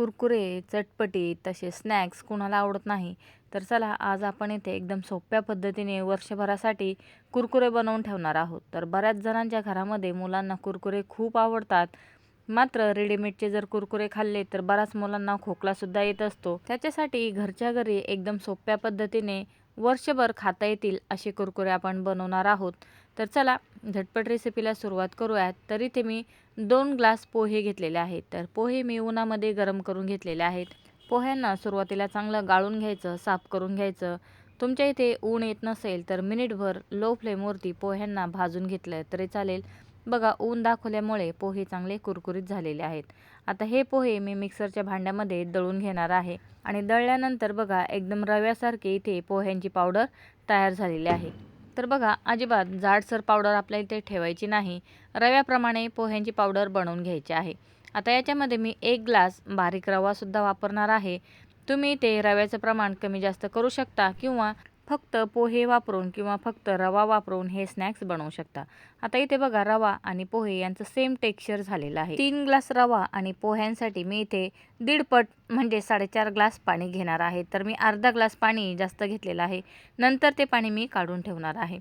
कुरकुरे चटपटी तसे स्नॅक्स कुणाला आवडत नाही. तर चला आज आपण येथे एकदम सोप्या पद्धतीने वर्षभरासाठी कुरकुरे बनवून ठेवणार आहोत. तर बऱ्याच जणांच्या घरामध्ये मुलांना कुरकुरे खूप आवडतात. मात्र रेडीमेडचे जर कुरकुरे खाल्ले तर बऱ्याच मुलांना खोकलासुद्धा येत असतो. त्याच्यासाठी घरच्या घरी एकदम सोप्या पद्धतीने वर्षभर खाता येतील असे कुरकुरे आपण बनवणार आहोत. तर चला झटपट रेसिपीला सुरुवात करूयात. तर इथे मी दोन ग्लास पोहे घेतलेले आहेत. तर पोहे मी उन्हामध्ये गरम करून घेतलेले आहेत. पोह्यांना सुरुवातीला चांगलं गाळून घ्यायचं साफ करून घ्यायचं. तुमच्या इथे ऊन येत नसेल तर मिनिटभर लो फ्लेमवरती पोह्यांना भाजून घेतलं तरी चालेल. बघा ऊन दाखवल्यामुळे पोहे चांगले कुरकुरीत झालेले आहेत. आता हे पोहे मी मिक्सरच्या भांड्यामध्ये दळून घेणार आहे आणि दळल्यानंतर बघा एकदम रव्यासारखे इथे पोह्यांची पावडर तयार झालेली आहे. तर बघा अजिबात जाडसर पावडर आपल्या इथे ठेवायची नाही. रव्याप्रमाणे पोह्यांची पावडर बनवून घ्यायची आहे. आता याच्यामध्ये मी एक ग्लास बारीक रवासुद्धा वापरणार आहे. तुम्ही ते रव्याचं प्रमाण कमी जास्त करू शकता किंवा फक्त पोहे वापरून किंवा फक्त रवा वापरून हे स्नॅक्स बनवू शकता. आता इथे बघा रवा आणि पोहे यांचं सेम टेक्स्चर झालेलं आहे. तीन ग्लास रवा आणि पोह्यांसाठी मी इथे दीड पट म्हणजे साडेचार ग्लास पाणी घेणार आहे. तर मी अर्धा ग्लास पाणी जास्त घेतलेलं आहे. नंतर ते पाणी मी काढून ठेवणार आहे.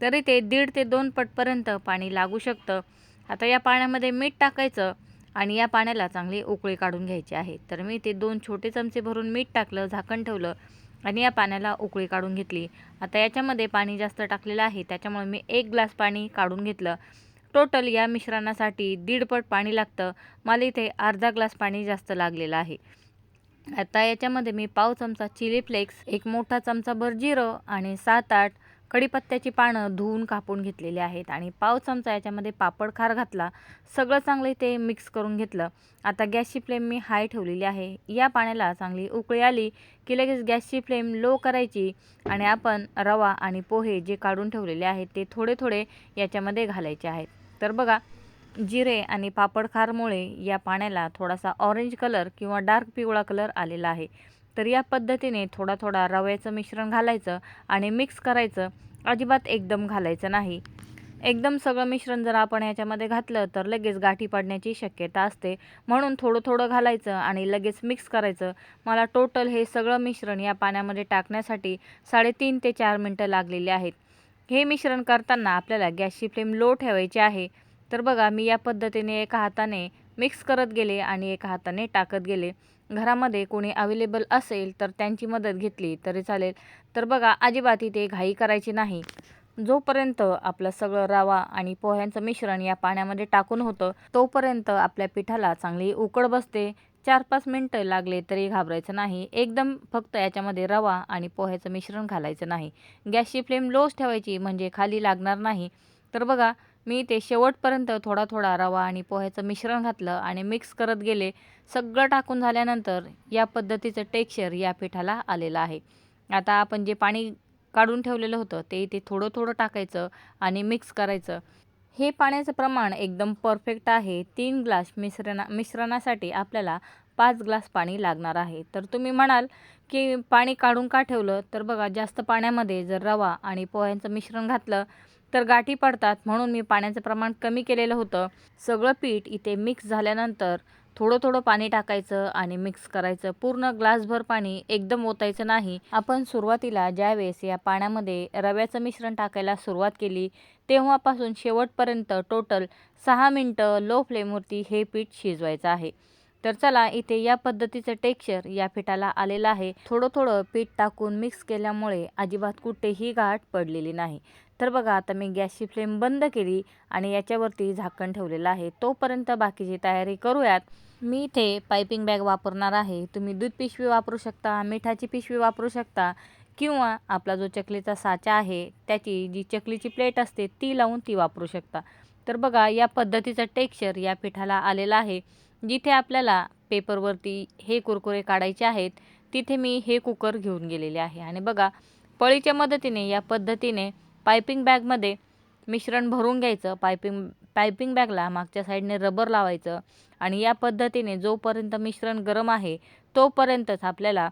तर इथे दीड ते दोन पटपर्यंत पाणी लागू शकतं. आता या पाण्यामध्ये मीठ टाकायचं आणि या पाण्याला चांगली उकळी काढून घ्यायची आहे. तर मी ते दोन छोटे चमचे भरून मीठ टाकलं झाकण ठेवलं. आणि या पाण्याला उकळी काढून घेतली. आता याच्यामध्ये पाणी जास्त टाकलेलं आहे त्याच्यामुळे मी एक ग्लास पाणी काढून घेतलं. टोटल या मिश्रणासाठी दीडपट पाणी लागतं. मला इथे अर्धा ग्लास पाणी जास्त लागलेलं आहे. आता याच्यामध्ये मी पाव चमचा चिली फ्लेक्स एक मोठा चमचा भर जिरं आणि सात आठ कढीपत्त्याची पानं धुवून कापून घेतलेली आहेत आणि पाव चमचा याच्यामध्ये पापड खार घातला. सगळं चांगलं ते मिक्स करून घेतलं. आता गॅसची फ्लेम मी हाय ठेवलेली आहे. या पाण्याला चांगली उकळी आली की लगेच गॅसची फ्लेम लो करायची आणि आपण रवा आणि पोहे जे काढून ठेवलेले आहेत ते थोडे थोडे याच्यामध्ये घालायचे आहेत. तर बघा जिरे आणि पापड खारमुळे या पाण्याला थोडासा ऑरेंज कलर किंवा डार्क पिवळा कलर आलेला आहे. तर या पद्धतीने थोडा थोडा रव्याचं मिश्रण घालायचं आणि मिक्स करायचं. अजिबात एकदम घालायचं नाही. एकदम सगळं मिश्रण जर आपण याच्यामध्ये घातलं तर लगेच गाठी पडण्याची शक्यता असते. म्हणून थोडं थोडं घालायचं आणि लगेच मिक्स करायचं. मला टोटल हे सगळं मिश्रण या पाण्यामध्ये टाकण्यासाठी साडेतीन ते चार मिनटं लागलेली आहेत. हे मिश्रण करताना आपल्याला गॅसची फ्लेम लो ठेवायची आहे. तर बघा मी या पद्धतीने एका हाताने मिक्स करत गेले आणि एका हाताने टाकत गेले. घरामध्ये कोणी अवेलेबल असेल तर त्यांची मदत घेतली तरी चालेल. तर बघा अजिबात इथे घाई करायची नाही. जोपर्यंत आपलं सगळं रवा आणि पोह्यांचं मिश्रण या पाण्यामध्ये टाकून होतं तोपर्यंत आपल्या पिठाला चांगली उकड बसते. चार पाच मिनटं लागले तरी घाबरायचं नाही. एकदम फक्त याच्यामध्ये रवा आणि पोह्याचं मिश्रण घालायचं नाही. गॅसची फ्लेम लोच ठेवायची म्हणजे खाली लागणार नाही. तर बघा मी ते शेवटपर्यंत थोडा थोडा रवा आणि पोह्याचं मिश्रण घातलं आणि मिक्स करत गेले. सगळं टाकून झाल्यानंतर या पद्धतीचं टेक्स्चर या पिठाला आलेलं आहे. आता आपण जे पाणी काढून ठेवलेलं होतं ते इथे थोडं थोडं टाकायचं आणि मिक्स करायचं. हे पाण्याचं प्रमाण एकदम परफेक्ट आहे. तीन ग्लास मिश्रणा मिश्रणासाठी आपल्याला पाच ग्लास पाणी लागणार आहे. तर तुम्ही म्हणाल की पाणी काढून का ठेवलं? तर बघा जास्त पाण्यामध्ये जर रवा आणि पोह्यांचं मिश्रण घातलं तर गाठी पडतात म्हणून मी पाण्याचं प्रमाण कमी केलेलं होतं. सगळं पीठ इथे मिक्स झाल्यानंतर थोडं थोडं पाणी टाकायचं आणि मिक्स करायचं. पूर्ण ग्लासभर पाणी एकदम ओतायचं नाही. आपण सुरुवातीला ज्यावेळेस या पाण्यामध्ये रव्याचं मिश्रण टाकायला सुरुवात केली तेव्हापासून शेवटपर्यंत टोटल सहा मिनटं लो फ्लेमवरती हे पीठ शिजवायचं आहे. तर चला इथे या पद्धतीचं टेक्स्चर या पिठाला आलेलं आहे. थोडं थोडं पीठ टाकून मिक्स केल्यामुळे अजिबात कुठेही गाठ पडलेली नाही. तर बघा आता मी गॅसची फ्लेम बंद केली आणि याच्यावरती झाकण ठेवलेलं आहे. तोपर्यंत बाकीची तयारी करूयात. मी इथे पायपिंग बॅग वापरणार आहे. तुम्ही दूध पिशवी वापरू शकता मिठाची पिशवी वापरू शकता किंवा आपला जो चकलीचा साचा आहे त्याची जी चकलीची प्लेट असते ती लावून ती वापरू शकता. तर बघा या पद्धतीचं टेक्स्चर या पिठाला आलेलं आहे. जिथे आपल्याला पेपरवरती हे कुरकुरे काढायचे आहेत तिथे मी हे कुकर घेऊन गेलेले आहे. आणि बघा पळीच्या मदतीने या पद्धतीने पायपिंग बॅगमध्ये मिश्रण भरून घ्यायचं. पायपिंग पायपिंग बॅगला मागच्या साईडने रबर लावायचं आणि या पद्धतीने जोपर्यंत मिश्रण गरम आहे तोपर्यंतच आपल्याला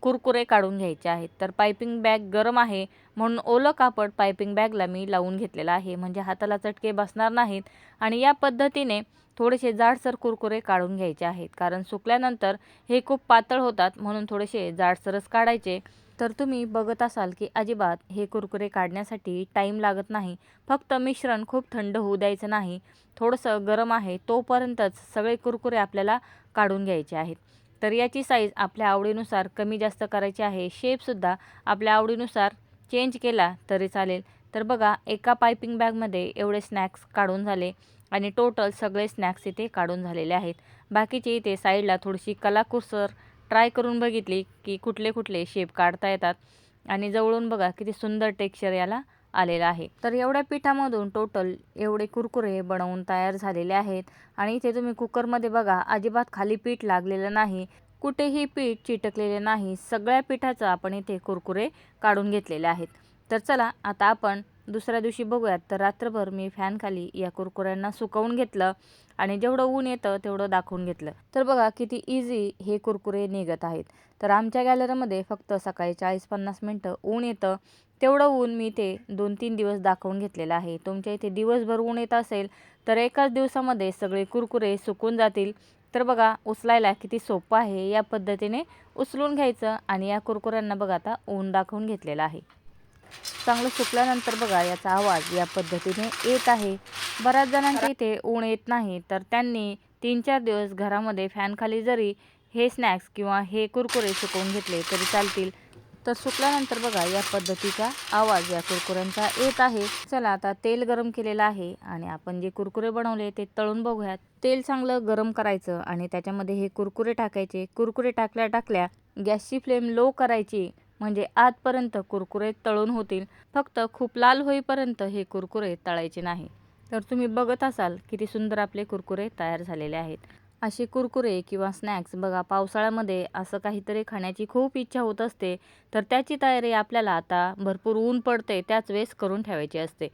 कुरकुरे काढून घ्यायचे आहेत. तर पायपिंग बॅग गरम आहे म्हणून ओलं कापड पायपिंग बॅगला मी लावून घेतलेलं आहे. म्हणजे हाताला चटके बसणार नाहीत. आणि या पद्धतीने थोडेसे जाडसर कुरकुरे काढून घ्यायचे आहेत. कारण सुकल्यानंतर हे खूप पातळ होतात म्हणून थोडेसे जाडसरच काढायचे. तर तुम्ही बघत असाल की अजिबात हे कुरकुरे काढण्यासाठी टाईम लागत नाही. फक्त मिश्रण खूप थंड होऊ द्यायचं नाही. थोडंसं गरम आहे तोपर्यंतच सगळे कुरकुरे आपल्याला काढून घ्यायचे आहेत. तर याची साईज आपल्या आवडीनुसार कमी जास्त करायची आहे. शेपसुद्धा आपल्या आवडीनुसार चेंज केला तरी चालेल. तर बघा एका पायपिंग बॅगमध्ये एवढे स्नॅक्स काढून झाले. आणि टोटल सगळे स्नॅक्स इथे काढून झालेले आहेत. बाकीचे इथे साईडला थोडीशी कलाकुसर ट्राय करून बघितली की कुठले कुठले शेप काढता येतात. आणि जवळून बघा किती सुंदर टेक्स्चर याला आलेला आहे. तर एवढ्या पिठामधून टोटल एवढे कुरकुरे बनवून तयार झालेले आहेत. आणि इथे तुम्ही कुकरमध्ये बघा अजिबात खाली पीठ लागलेलं नाही. कुठेही पीठ चिटकलेले नाही. सगळ्या पिठाचं आपण इथे कुरकुरे काढून घेतलेले आहेत. तर चला आता आपण दुसऱ्या दिवशी बघूयात. तर रात्रभर मी फॅनखाली या कुरकुऱ्यांना सुकवून घेतलं आणि जेवढं ऊन येतं तेवढं दाखवून घेतलं. तर बघा किती इझी हे कुरकुरे निघत आहेत. तर आमच्या गॅलरीमध्ये फक्त सकाळी चाळीस पन्नास मिनटं ऊन येतं. तेवढं ऊन मी ते दोन तीन दिवस दाखवून घेतलेलं आहे. तुमच्या इथे दिवसभर ऊन येत असेल तर एकाच दिवसामध्ये सगळे कुरकुरे सुकून जातील. तर बघा उचलायला किती सोपं आहे या पद्धतीने उचलून घ्यायचं आणि या कुरकुऱ्यांना बघा आता ऊन दाखवून घेतलेलं आहे. चांगलं सुकल्यानंतर बघा याचा आवाज या पद्धतीने येत आहे. बऱ्याच जणांच्या इथे ऊन येत नाही तर त्यांनी तीन चार दिवस घरामध्ये फॅनखाली जरी हे स्नॅक्स किंवा हे कुरकुरे सुकवून घेतले तरी चालतील. तर सुकल्यानंतर बघा या पद्धतीचा आवाज या कुरकुऱ्यांचा येत आहे. चला आता तेल गरम केलेलं आहे आणि आपण जे कुरकुरे बनवले ते तळून बघूयात. तेल चांगलं गरम करायचं आणि त्याच्यामध्ये हे कुरकुरे टाकायचे. कुरकुरे टाकल्या टाकल्या गॅसची फ्लेम लो करायची. म्हणजे आतपर्यंत कुरकुरे तळून होतील. फक्त खूप लाल होईपर्यंत हे कुरकुरे तळायचे नाही. तर तुम्ही बघत असाल किती सुंदर आपले कुरकुरे तयार झालेले आहेत. असे कुरकुरे किंवा स्नॅक्स बघा पावसाळ्यामध्ये असं काहीतरी खाण्याची खूप इच्छा होत असते तर त्याची तयारी आपल्याला आता भरपूर ऊन पडते त्याच वेळेस करून ठेवायची असते.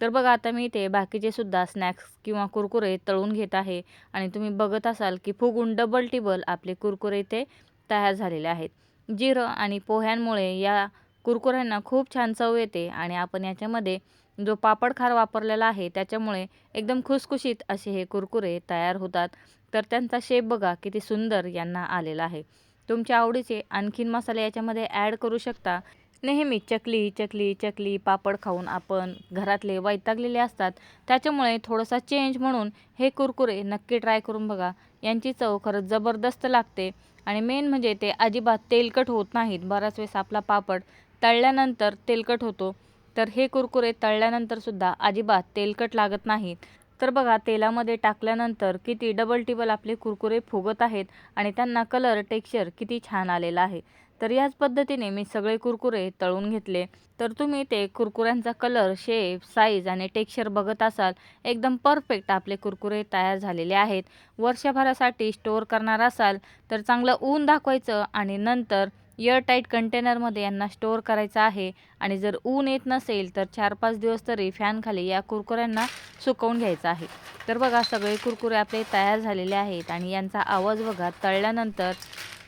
तर बघा आता मी इथे बाकीचे सुद्धा स्नॅक्स किंवा कुरकुरे तळून घेत आहे आणि तुम्ही बघत असाल की फुगून डबल टिबल आपले कुरकुरे ते तयार झालेले आहेत. जिरं आणि पोह्यांमुळे या कुरकुऱ्यांना खूप छान चव येते आणि आपण याच्यामध्ये जो पापड खार वापरलेला आहे त्याच्यामुळे एकदम खुसखुशीत असे हे कुरकुरे तयार होतात. तर त्यांचा शेप बघा किती सुंदर यांना आलेला आहे. तुमच्या आवडीचे आणखीन मसाले याच्यामध्ये ॲड करू शकता. नेहमी चकली चकली चकली पापड खाऊन आपण घरातले वैतागलेले असतात. त्याच्यामुळे थोडासा चेंज म्हणून हे कुरकुरे नक्की ट्राय करून बघा. यांची चव खरंच जबरदस्त लागते. आणि मेन म्हणजे ते अजिबात तेलकट होत नाहीत. बराच वेळेस आपला पापड तळल्यानंतर तेलकट होतो. तर हे कुरकुरे तळल्यानंतरसुद्धा अजिबात तेलकट लागत नाहीत. तर बघा तेलामध्ये टाकल्यानंतर किती डबल टिबल आपले कुरकुरे फुगत आहेत आणि त्यांना कलर टेक्स्चर किती छान आलेला आहे. तर याच पद्धतीने मी सगळे कुरकुरे तळून घेतले. तर तुम्ही ते कुरकुऱ्यांचा कलर शेप साईज आणि टेक्स्चर बघत असाल एकदम परफेक्ट आपले कुरकुरे तयार झालेले आहेत. वर्षभरासाठी स्टोअर करणार असाल तर चांगलं ऊन दाखवायचं आणि नंतर एअरटाईट कंटेनरमध्ये यांना स्टोअर करायचं आहे. आणि जर ऊन येत नसेल तर चार पाच दिवस तरी फॅनखाली या कुरकुऱ्यांना सुकवून घ्यायचं आहे. तर बघा सगळे कुरकुरे आपले तयार झालेले आहेत आणि यांचा आवाज बघा तळल्यानंतर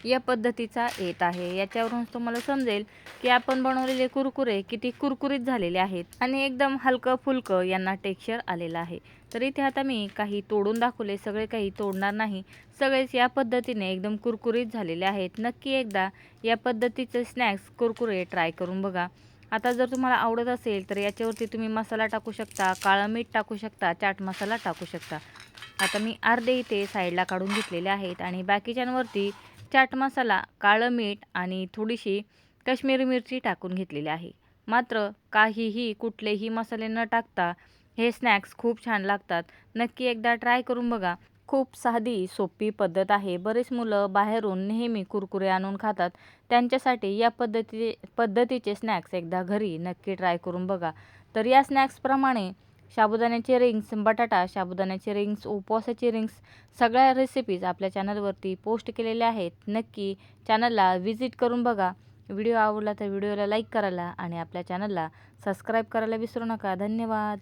या पद्धतीचा येत आहे. याच्यावरून तुम्हाला समजेल की आपण बनवलेले कुरकुरे किती कुरकुरीत झालेले आहेत आणि एकदम हलकं फुलकं यांना टेक्स्चर आलेलं आहे. तर इथे आता मी काही तोडून दाखवले सगळे काही तोडणार नाही. सगळेच या पद्धतीने एकदम कुरकुरीत झालेले आहेत. नक्की एकदा या पद्धतीचे स्नॅक्स कुरकुरे ट्राय करून बघा. आता जर तुम्हाला आवडत असेल तर याच्यावरती तुम्ही मसाला टाकू शकता काळं मीठ टाकू शकता चाट मसाला टाकू शकता. आता मी अर्धे इथे साईडला काढून घेतलेले आहेत आणि बाकीच्यांवरती चाट मसाला काळं मीठ आणि थोडीशी काश्मीरी मिरची टाकून घेतलेली आहे. मात्र काहीही कुठलेही मसाले न टाकता हे स्नॅक्स खूप छान लागतात. नक्की एकदा ट्राय करून बघा. खूप साधी सोपी पद्धत आहे. बरेच मुलं बाहेरून नेहमी कुरकुरे आणून खातात. त्यांच्यासाठी या पद्धती पद्धतीचे स्नॅक्स एकदा घरी नक्की ट्राय करून बघा. तर या स्नॅक्सप्रमाणे साबुदाण्याचे रिंग्स बटाटा साबुदाण्याचे रिंग्स उपवासाचे रिंग्स सगळ्या रेसिपीज आपल्या चॅनलवरती पोस्ट केलेल्या आहेत. नक्की चॅनलला व्हिजिट करून बघा. व्हिडिओ आवडला तर व्हिडिओला लाईक करायला आणि आपल्या चॅनलला सबस्क्राईब करायला विसरू नका. धन्यवाद.